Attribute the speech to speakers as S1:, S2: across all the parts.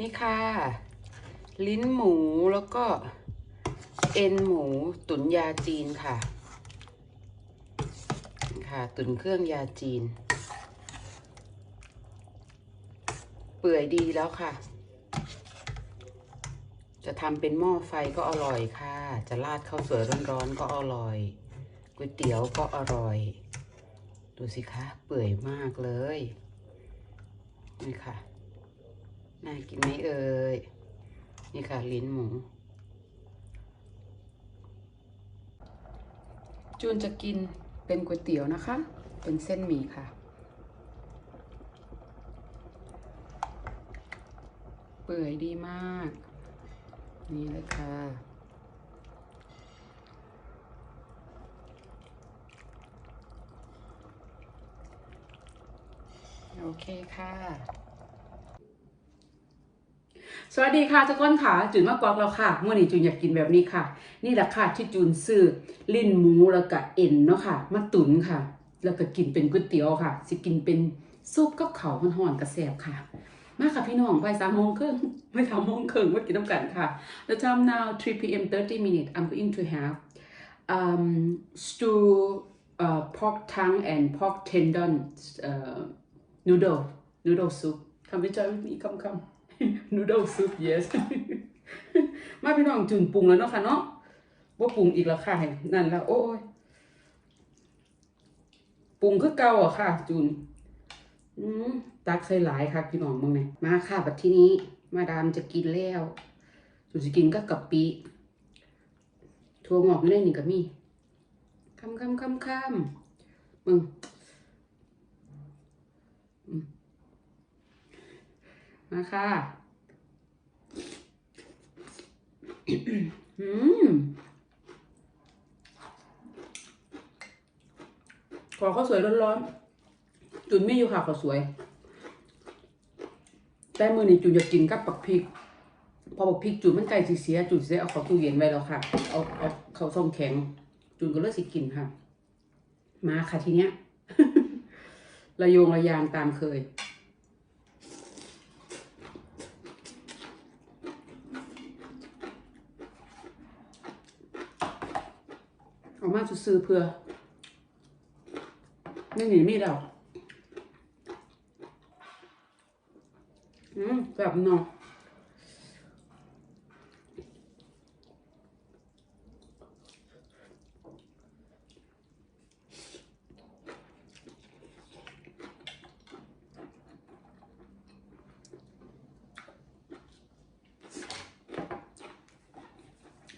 S1: นี่ค่ะ ลิ้นหมูแล้วก็เอ็นหมูตุ๋นยาจีนค่ะ ค่ะ ตุ๋นเครื่องยาจีน เปื่อยดีแล้วค่ะ จะทำเป็นหม้อไฟก็อร่อยค่ะ จะราดข้าวสวยร้อนๆก็อร่อยก๋วยเตี๋ยวก็อร่อย ดูสิคะ เปื่อยมากเลย นี่ค่ะ น่ากินไหมเอ่ย นี่ค่ะลิ้นหมู จูนจะกินเป็นก๋วยเตี๋ยวนะคะ เป็นเส้นหมี่ค่ะเปื่อยดีมาก นี่เลยค่ะ โอเคค่ะ สวัสดีค่ะทุกคนค่ะจุนมากอกแล้วค่ะเมื่อนี้จุนอยากกินแบบนี้ค่ะ นี่แหละค่ะที่จุนซื้อลิ้นหมูแล้วก็เอ็นเนาะค่ะมาตุ๋นค่ะ แล้วก็กินเป็นก๋วยเตี๋ยวค่ะ สิกินเป็นซุปกับข้าห่อนๆกระแสบค่ะ มาค่ะพี่น้องไปสามโมงครึ่งไม่สามโมงครึ่งมากินน้ำกันค่ะ The time now 3 p.m. 30 minutes I'm going to have um, stew uh, pork tongue and pork tendon uh, noodle noodle soup come enjoy with me come come noodle soup yes มาพี่น้องจุนปรุงแล้วเนาะค่ะเนาะว่าปรุงอีกแล้วค่ะนั่นแล้วโอ้ยปรุงคือเก่าอะค่ะ จุนอืมตักใส่หลายค่ะพี่น้องมึงเนี่ยมาค่ะบัดที่นี้ มาดามจะกินแล้ว จุนจะกินก็กะปิถั่วงอกนี่นี่ก็มีคำคำคำคำมึง อืมมาค่ะอืมขอข้าวสวยร้อนๆ จุนไม่อยู่ค่ะข้าวสวย แต่มือนี้จุนจะกินกับปักพริก พอปักพริกจุนมันไก่สีเสีย จุนเสียเอาข้าตู้เย็นไว้แล้วค่ะ เอาเอาเข้าซ่องแข็ง จุนก็เลิกสิกินค่ะ มาค่ะทีเนี้ย ระโยงระยางตามเคย เอามาซื้อเพื่อไม่หนีมีดอกอืมแบบนาะ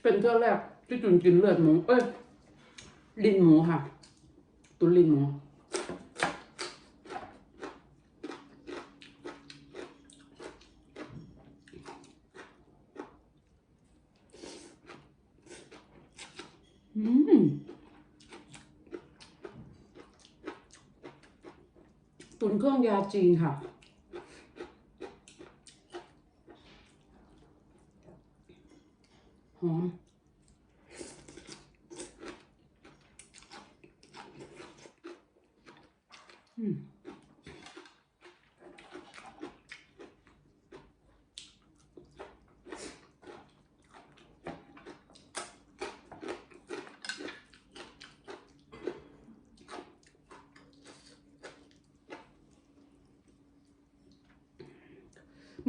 S1: เป็นเท่าแรกที่จุนกินเลือดหมู เอ้ย ลิ้นหมูค่ะ ตุนลิ้นหมู อืม ตุนเครื่องยาจีนค่ะ หอม อื มมื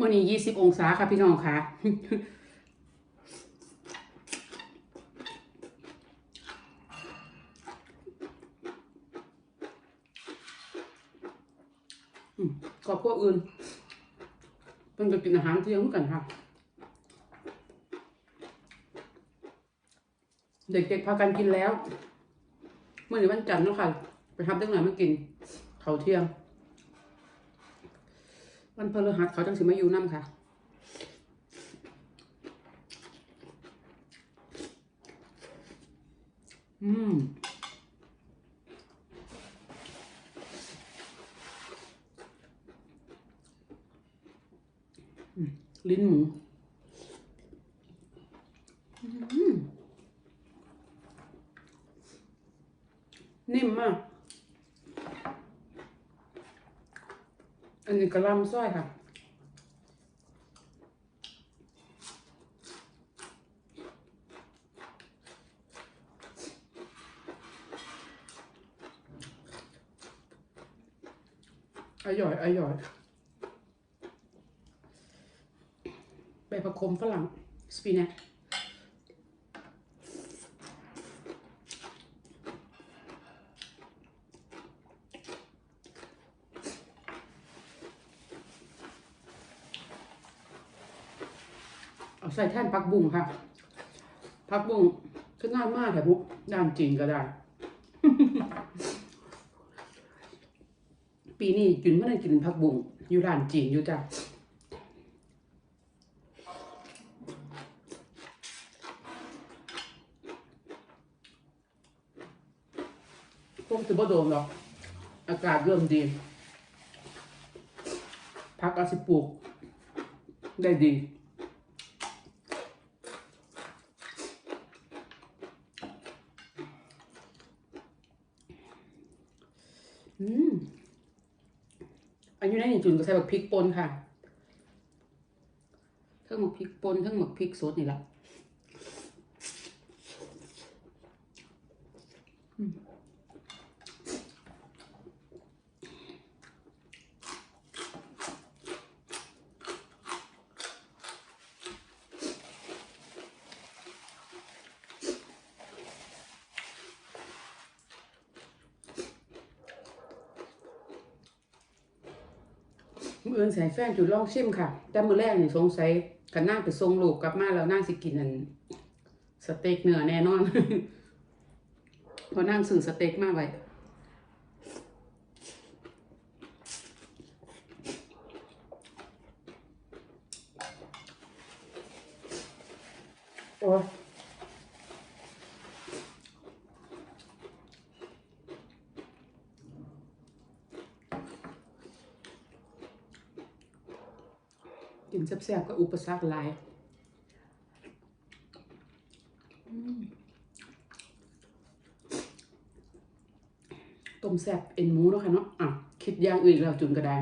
S1: ่อนี้ยี่สิบองศาค่ะพี่น้องค่ะ อืมครอบครัวอื่นเพิ่นก็กินอาหารเที่ยงเหมือนกันค่ะ เด็กๆพากันกินแล้ว เมื่อวันจันทร์เนาะค่ะ ไปทำเรื่องไหนมากินเขาเที่ยง วันพฤหัสเขาจังสิมาอยู่น้ำค่ะอืม ลิ้นหมูนิ่มมาก อันนี้กระลำสร้อยค่ะ อร่อย อร่อย ใบผักคมฝรั่งสปินัชเอาใส่แท่นผักบุ้งค่ะผักบุ้งก็ง่ายมากแต่พวกด้านจีนก็ได้ ปีนี้จุนไม่ได้กินผักบุ้งอยู่ร้านจีนอยู่จ้ะ พวกจะบ่โดนหรอก อากาศเริ่มดีพักอาจสิปลูก ได้ดี อืมอันนี้ในนี่จุนก็ใส่แบบพริกป่นค่ะทั้งหมกพริกป่นทั้งหมกพริกสดนี่แหละ ออื่นใส่แฟนจุดลองชิมค่ะ แต่มือแรกนี่สงสัยกันนั่งไปทรงลูกกลับมาแล้วนั่งสิกินอันสเต็กเนื้อแน่นอนเพอนั่งสื่อสเต็กมาไว้โอ้ แซ่บๆก็อุปสรรคหลายต้มแซ่บเอ็นหมูเนาะค่ะเนาะอะคิดอย่างอื่นแล้วจุนกระดาน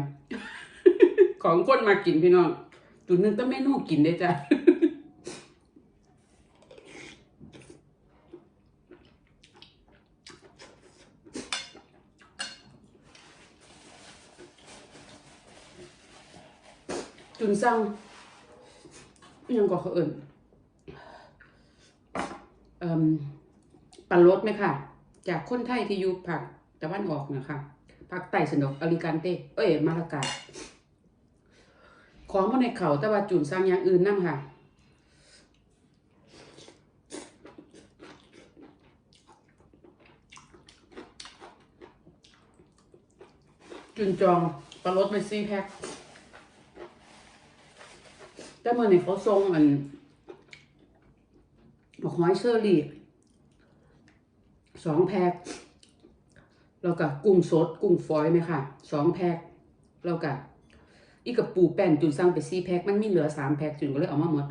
S1: ของคนมากินพี่น้องจุนนึงต้องเมนูกินได้จ้ะ จุนสั่งยังก็เขาเอิ่นปันรสไหมค่ะ จากคนไทยที่อยู่ภาคตะวันออกนะคะภาคใต้สนกอลิกันเต้เอ้ยมาลากาของมาในเขาแต่ว่าจุนสั่งอย่างอื่นนั่งค่ะจุนจองปลารสไปซีแพ็ค แต่เมื่อนี่เขาทรงอันบอกหอยเชอรี่สองแพ็คแล้วก็กุ้งสด กุ้งฝอยไหมค่ะสองแพ็คแล้วก็อีกกับปูแป้นจุนสั่งไปสี่แพ็คมันมีเหลือสามแพ็คจุนก็เลยเอามาหมด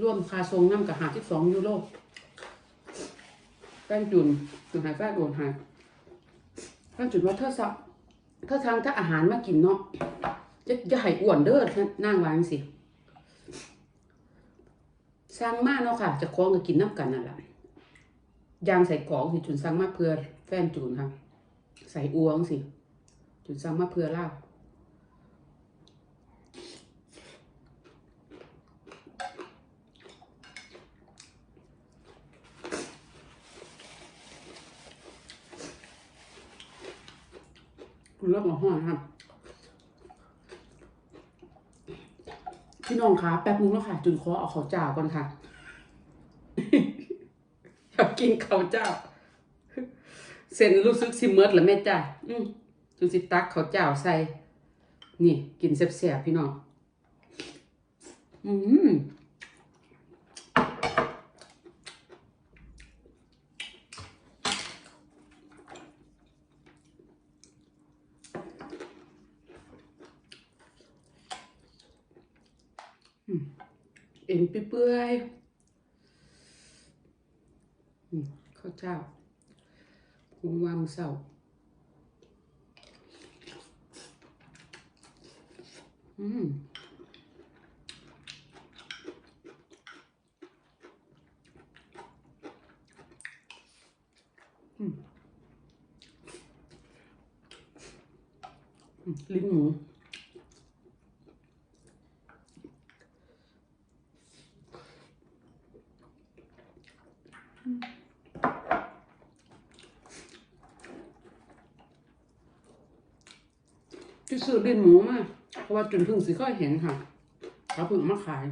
S1: รวมคาทรงน้ำกับหาที่สองยูโรแป้นจุนจุนหายแป้โอนหาย ท่านจุดว่าเธอสักเธอทางถ้าอาหารมากินเนาะจะจะให้อ้วนเด้อนนั่งวางสิสร้างมาเนาะค่ะ จะคล้องกับกินน้ำกันนั่นแหละยางใส่ของสิจุนสร้างมาเพื่อแฟนจุนค่ะ ใส่อ้วงสิ จุนสร้างมาเพื่อเล่า คุณเลิกมาห้องครับพี่น้องคะแป๊บนึงแล้วค่ะจุนขอเอาเขาจ้าก่อนค่ะอยากกินเขาเจ้าเส้นรู้สึกสิมเมิดแล้วแม่จ้าอืมจุนสิตักข้าเจ้าใส่ นี่ กินแซ่บๆพี่น้อง อืม เอ็นเปื่อยข้าวเจ้าหงวางเสาอืมลิ้นหมู ที่ซื้อลิ้นหมูมาเพราะว่าจุนพึ่งสิเคยเห็นค่ะเขาเพึ่งมาขาย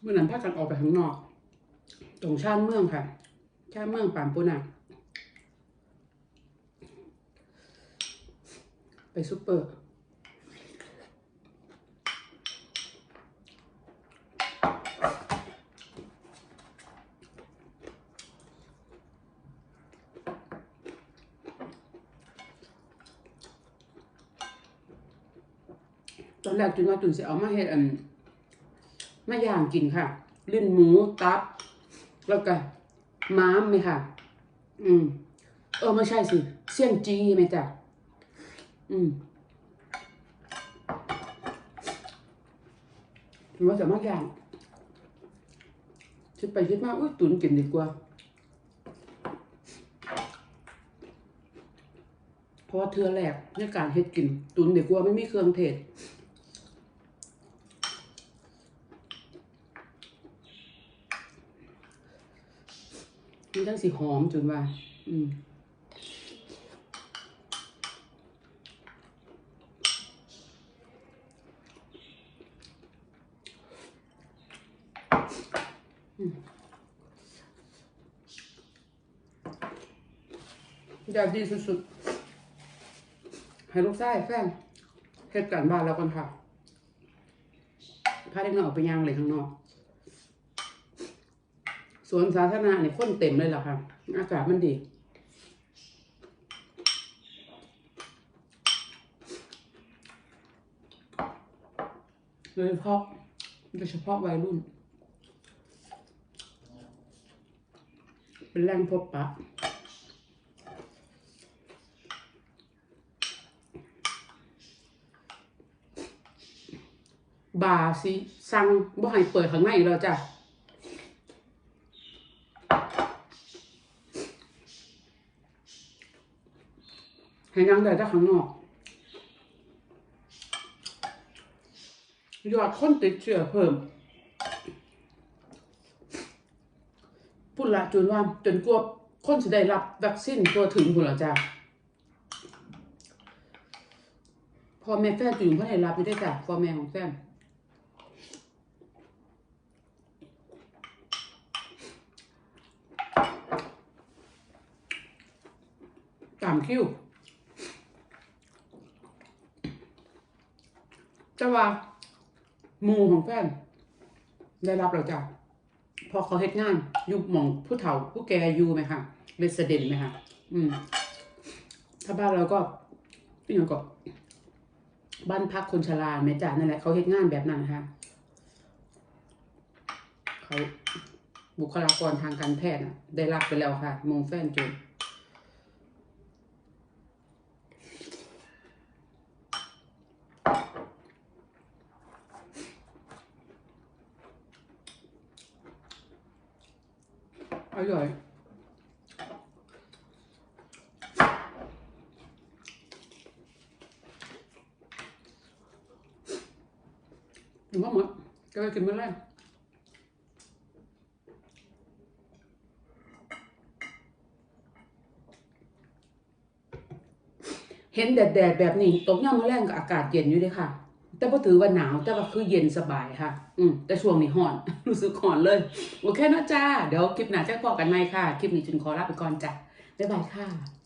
S1: เมื่อนั้นพากันออกไปข้างนอก ตรงชานเมืองค่ะชานเมืองป่ามปุนะไปซุปเปอร์ แรกจุนว่าจุนสิเอามาเฮ็ดอันมาย่างกินค่ะ ลิ้นหมูตับ แล้วก็ม้ามไหมค่ะ อืม เออไม่ใช่สิ เสี่ยงจีไหมจ้ะ อืมว่าจะมาอย่างคิดไปคิดมาอุ้ยตุนกินดีกว่า เพราะเทือแรกในการเฮ็ดกิน ตุนดีกว่าไม่มีเครื่องเทศ มันจังสิหอมจนว่าอืมอืมอยากดีสุดๆ ให้ลูกชายแฟนเฮ็ดการบ้านแล้วกันค่ะพาเด็กน้อยออกไปย่างเลยข้างนอก สวนสาธารณะเนี่ยคนเต็มเลยเหรอคะอากาศมันดี โดยเฉพาะโดยเฉพาะวัยรุ่น เป็นแหล่งพบปะบาร์สิสั่งบ่ให้เปิดข้างในแล้วจ้ะ ให้นั่งได้แต่ข้างนอกยอดคนติดเชื้อเพิ่มพุ่นละจนว่าจนกลัวคนจะได้รับวัคซีนตัวถึงพุ่นละจ้ะพ่อแม่แฟนจุนเพื่อได้รับไม่ได้จ้ะพ่อแม่ของแฟนตามคิว แต่ว่าหมูของแฟนได้รับแล้วจ้ะพอเขาเฮ็ดงานอยุบหมองผู้เฒ่าผู้แก่อยู่ไหมคะเรสเดนไหมคะอืม ถ้าบ้านเราก็นี่ก็บ้านพักคนชราแม่จ้านั่นแหละเขาเฮ็ดงานแบบนั้นนะคะเขาบุคลากรทางการแพทย์น่ะได้รับไปแล้วค่ะมงแฟนจน อร่อย หรือว่าหมดก็ไปกินมื้อแรกเห็นแดดๆแบบนี้ ตกย่ามมื้อแรงก็อากาศเย็นอยู่เด้ค่ะ แต่พอถือว่าหนาวแต่ว่าคือเย็นสบายค่ะ อืมแต่ช่วงนี้ห่อน รู้สึกห่อนเลย โอเคนะจ้า เดี๋ยวคลิปหน้าจะพอกันไหมค่ะ คลิปนี้จุนขอลาไปก่อนจ้ะบ๊ายบายค่ะ